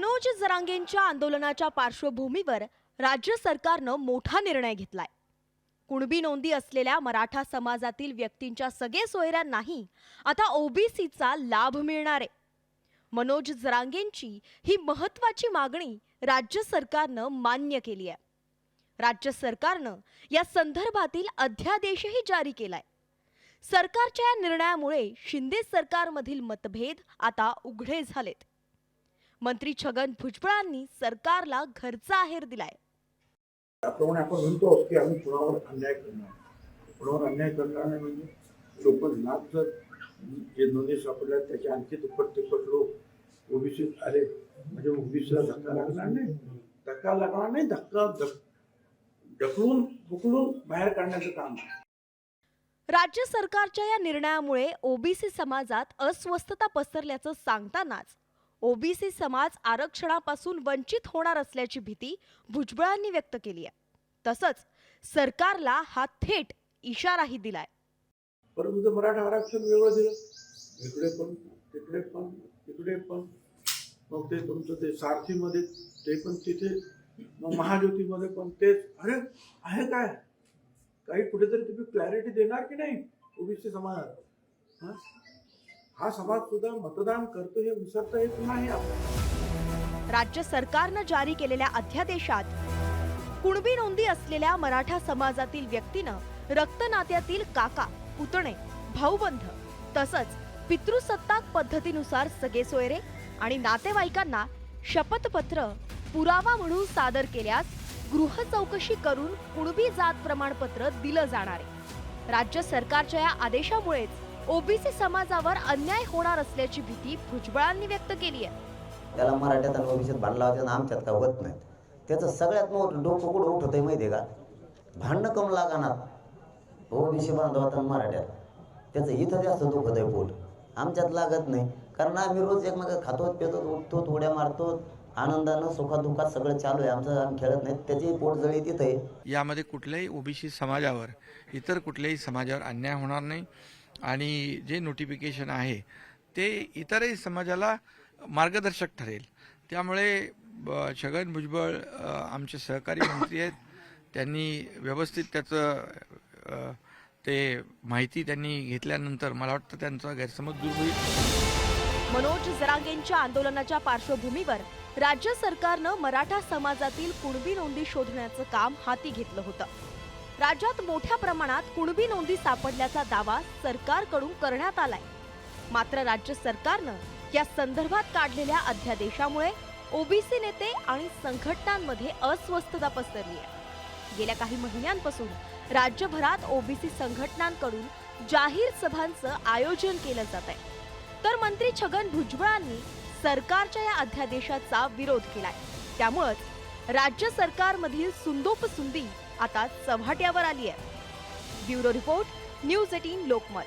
मनोज जरांगेंच्या आंदोलनाच्या पार्श्वभूमीवर राज्य सरकारनं मोठा निर्णय घेतलाय. कुणबी नोंदी असलेल्या मराठा समाजातील व्यक्तींच्या सगळे सोयऱ्यांनाही आता ओबीसीचा लाभ मिळणार आहे. मनोज जरांगेंची ही महत्वाची मागणी राज्य सरकारनं मान्य केली आहे. राज्य सरकारनं या संदर्भातील अध्यादेशही जारी केलाय. सरकारच्या या निर्णयामुळे शिंदे सरकारमधील मतभेद आता उघडे झालेत. मंत्री छगन भुजबळांनी सरकारला घरचा आहेर दिलाय. आपण म्हणतो की आम्ही कुणावर अन्याय करणार? कुणावर अन्याय करणार नाही म्हणजे? लोक लाभ जर जे नोंदी सापडल्या त्याचे आणखी दुप्पट तिप्पट लोक ओबीसी आले म्हणजे ओबीसीला धक्का लागणार नाही? धक्का लागणार नाही धक्का धक- ढकलून बुकलून बाहेर काढण्याचं काम राज्य सरकारच्या या निर्णयामुळे ओबीसी समाजात अस्वस्थता पसरल्याचं सांगतानाच ओबीसी समाज आरक्षणापासून वंचित होणार असल्याची भीती भुजबळांनी व्यक्त केली आहे. तसंच सरकारला हा थेट इशाराही दिलाय. परंतु मराठा आरक्षण वेगळं दिलं. इकडे पण तिकडे पण तिकडे पण. मग ते तुमचं ते सारथीमध्ये ते पण तिथे. मग महाज्योतीमध्ये पण तेच. अरे आहे काय? काही कुठेतरी तुम्ही क्लॅरिटी देणार की नाही? ओबीसी समाजात? हा? हा समाज सुद्धा मतदान करतो हे विसरता येत नाही राज्य सरकारनं जारी केलेल्या अध्यादेशात कुणबी नोंदी असलेल्या मराठा समाजातील व्यक्तीनं रक्तनात्यातील काका पुतणे भाऊबंध तसंच पितृसत्ताक पद्धतीनुसार सगळे सोयरे आणि नातेवाईकांना शपथपत्र पुरावा म्हणून सादर केल्यास गृह चौकशी करून कुणबी जात प्रमाणपत्र दिलं जाणार आहे. राज्य सरकारच्या या आदेशामुळेच ओबीसी समाजावर अन्याय होणार असल्याची भीती भुजबळांनी व्यक्त केली आहे. त्याला मराठ्यात आणि ओबीसीत भांडला आणि आमच्यात का होत नाहीत. त्याचं सगळ्यात मोठं डोकं कुठं उठत आहे माहिती आहे का? भांडणं कम लागणार ओबीसी बांधवात आणि मराठ्यात. त्याचं इथं जास्त दुखत आहे पोट. आमच्यात लागत नाही. कारण आम्ही रोज एकमेका खातो पितो उठतो उड्या मारतो आनंदानं सुखादुखात सगळं चालू आहे. आमचं आम्ही खेळत नाही त्याची पोट जळी तिथं आहे. यामध्ये कुठल्याही ओबीसी समाजावर इतर कुठल्याही समाजावर अन्याय होणार नाही. आणि जे नोटिफिकेशन आहे ते इतरही समाजाला मार्गदर्शक ठरेल. त्यामुळे ब- छगन भुजबळ आमचे सहकारी मंत्री आहेत. त्यांनी व्यवस्थित त्याचं ते माहिती त्यांनी घेतल्यानंतर मला वाटतं त्यांचा गैरसमज दूर होईल. मनोज जरांगेंच्या आंदोलनाच्या पार्श्वभूमीवर राज्य सरकारनं मराठा समाजातील कुणबी नोंदी शोधण्याचं काम हाती घेतलं होतं. राज्यात मोठ्या प्रमाणात कुणबी नोंदी सापडल्याचा दावा सरकारकडून करण्यात आलाय. मात्र राज्य सरकारनं या संदर्भात काढलेल्या अध्यादेशामुळे ओबीसी नेते आणि संघटनांमध्ये अस्वस्थता पसरली आहे. गेल्या काही महिन्यांपासून राज्यभरात ओबीसी संघटनांकडून जाहीर सभांचं आयोजन केलं जात आहे. तर मंत्री छगन भुजबळांनी सरकारच्या या अध्यादेशाचा विरोध केलाय. त्यामुळंच राज्य सरकारमधील सुंदोपसुंदी आता चव्हाट्यावर आली आहे bureau report news eighteen Lokmat.